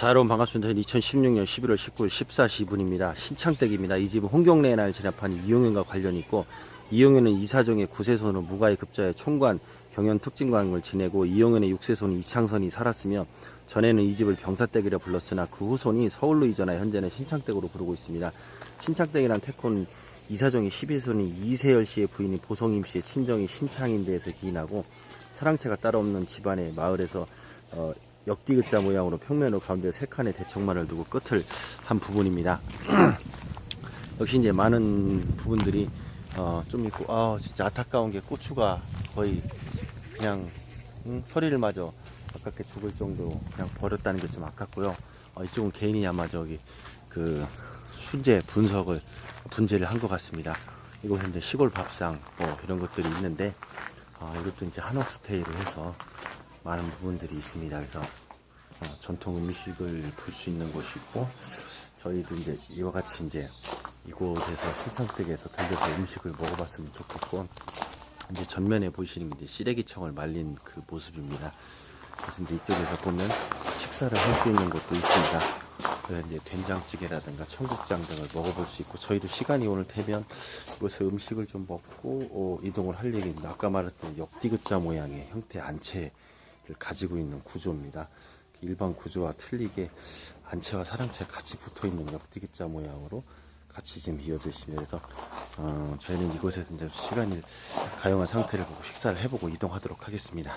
자, 여러분 반갑습니다. 2016년 11월 19일 14시 2분입니다. 신창댁입니다. 이 집은 홍경래의 날 진압한 이용현과 관련이 있고 이용현은 이사정의 구세손으로 무가의 급자의 총관 경연 특진관을 지내고 이용현의 육세손 이창선이 살았으며 전에는 이 집을 병사댁이라 불렀으나 그 후손이 서울로 이전하 현재는 신창댁으로 부르고 있습니다. 신창댁이란 태코는 이사정의 12손이 이세열 씨의 부인이 보성임 씨의 친정이 신창인대에서 기인하고 사랑채가 따로 없는 집안의 마을에서 어, 역디귿자 모양으로 평면으로 가운데 세 칸의 대청만을 두고 끝을 한 부분입니다. 역시 이제 많은 부분들이 어, 좀 있고 아 진짜 안타까운 게 고추가 거의 그냥 응? 서리를 마저 아깝게 죽을 정도로 그냥 버렸다는 게 좀 아깝고요. 어, 이쪽은 개인이 아마 저기 그 순재 분석을 분재를 한 것 같습니다. 이거 현재 시골 밥상 뭐 이런 것들이 있는데 아, 이것도 이제 한옥 스테이로 해서 많은 부분들이 있습니다. 그래서 어, 전통 음식을 볼 수 있는 곳이고 저희도 이제 이와 같이 이제 이곳에서 신상댁에서 들려서 음식을 먹어봤으면 좋겠고 이제 전면에 보시는 게 이제 시래기청을 말린 그 모습입니다. 그래서 이제 이쪽에서 보면 식사를 할 수 있는 곳도 있습니다. 이제 된장찌개라든가 청국장 등을 먹어볼 수 있고 저희도 시간이 오늘 되면 이곳에 음식을 좀 먹고 어, 이동을 할 얘기입니다. 아까 말했던 역디귿자 모양의 형태 안채를 가지고 있는 구조입니다. 일반 구조와 틀리게 안채와 사랑채 같이 붙어 있는 역디귿자 모양으로 같이 지금. 그래서 어, 저희는 이곳에서 이제 시간이 가용한 상태를 보고 식사를 해보고 이동하도록 하겠습니다.